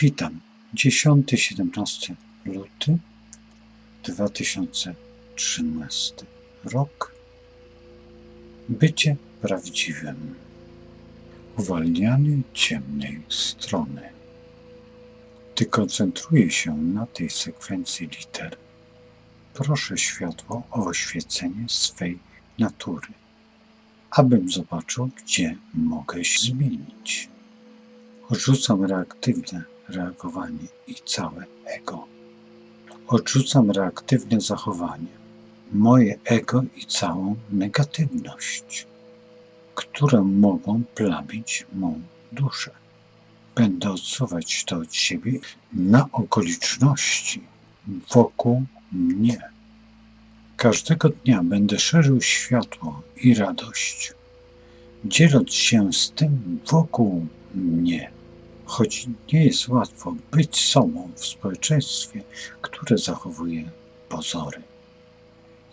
Witam. 10-17 luty 2013 rok. Bycie prawdziwym. Uwalnianie ciemnej strony. Gdy koncentruję się na tej sekwencji liter, proszę światło o oświecenie swej natury, abym zobaczył, gdzie mogę się zmienić. Odrzucam reaktywne reagowanie i całe ego. Odrzucam reaktywne zachowanie, moje ego i całą negatywność, które mogą plamić mą duszę. Będę odsuwać to od siebie na okoliczności wokół mnie. Każdego dnia będę szerzył światło i radość, dzieląc się z tym wokół mnie. Choć nie jest łatwo być sobą w społeczeństwie, które zachowuje pozory.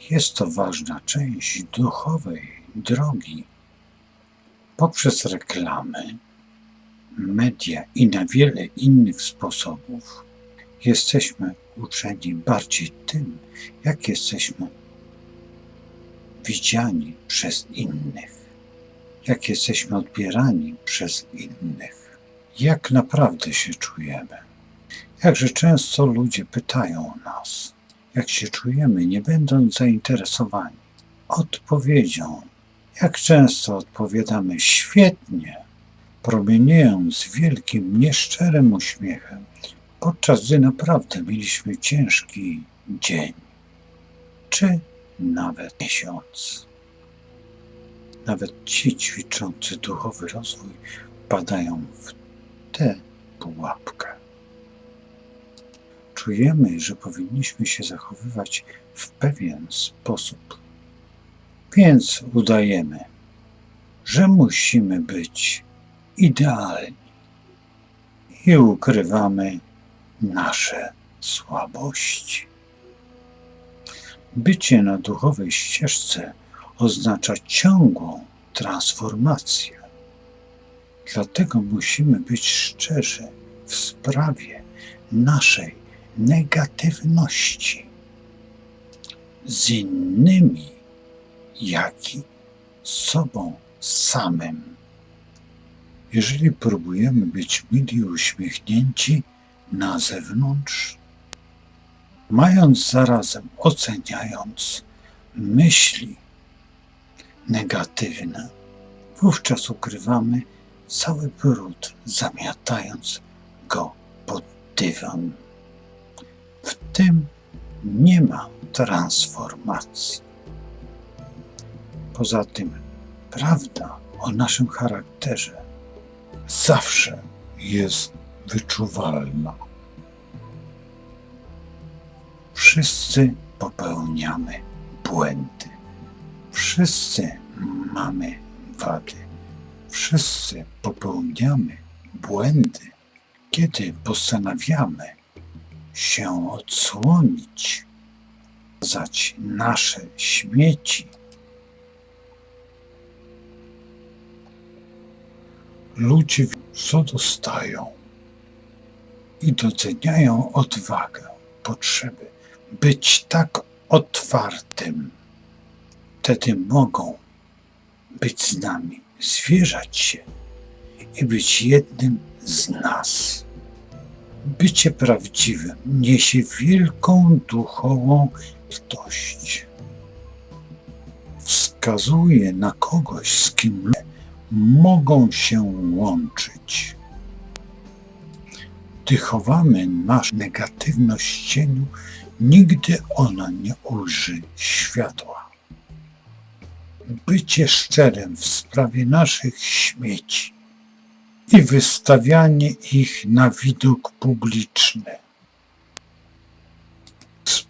Jest to ważna część duchowej drogi. Poprzez reklamy, media i na wiele innych sposobów jesteśmy uczeni bardziej tym, jak jesteśmy widziani przez innych, jak jesteśmy odbierani przez innych, jak naprawdę się czujemy. Jakże często ludzie pytają nas, jak się czujemy, nie będąc zainteresowani odpowiedzią. Jak często odpowiadamy świetnie, promieniejąc wielkim, nieszczerym uśmiechem, podczas gdy naprawdę mieliśmy ciężki dzień, czy nawet miesiąc. Nawet ci ćwiczący duchowy rozwój padają w tę pułapkę. Czujemy, że powinniśmy się zachowywać w pewien sposób, więc udajemy, że musimy być idealni i ukrywamy nasze słabości. Bycie na duchowej ścieżce oznacza ciągłą transformację. Dlatego musimy być szczerzy w sprawie naszej negatywności z innymi, jak i sobą samym. Jeżeli próbujemy być mili i uśmiechnięci na zewnątrz, mając zarazem oceniając myśli negatywne, wówczas ukrywamy cały brud, zamiatając go pod dywan. W tym nie ma transformacji. Poza tym, prawda o naszym charakterze zawsze jest wyczuwalna. Wszyscy popełniamy błędy. Wszyscy mamy wady. Wszyscy popełniamy błędy, kiedy postanawiamy się odsłonić, pokazać nasze śmieci. Ludzie co dostają i doceniają odwagę, potrzeby być tak otwartym. Wtedy mogą być z nami, zwierzać się i być jednym z nas. Bycie prawdziwym niesie wielką duchową litość. Wskazuje na kogoś, z kim mogą się łączyć. Gdy chowamy naszą negatywność cieniu, nigdy ona nie ujrzy światła. Bycie szczerym w sprawie naszych śmieci i wystawianie ich na widok publiczny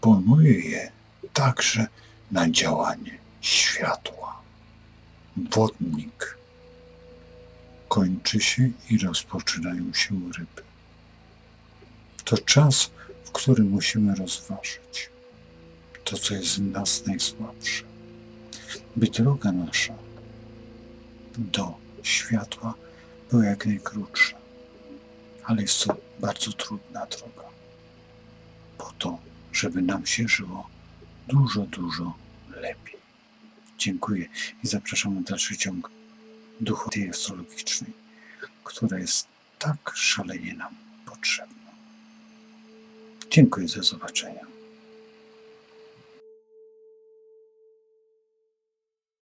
eksponuje je także na działanie światła. Wodnik kończy się i rozpoczynają się ryby. To czas, w którym musimy rozważyć to, co jest w nas najsłabsze, by droga nasza do światła była jak najkrótsza. ale jest to bardzo trudna droga. Po to, żeby nam się żyło dużo, dużo lepiej. Dziękuję i zapraszam na dalszy ciąg duchu tej astrologicznej, która jest tak szalenie nam potrzebna. Dziękuję za zobaczenie.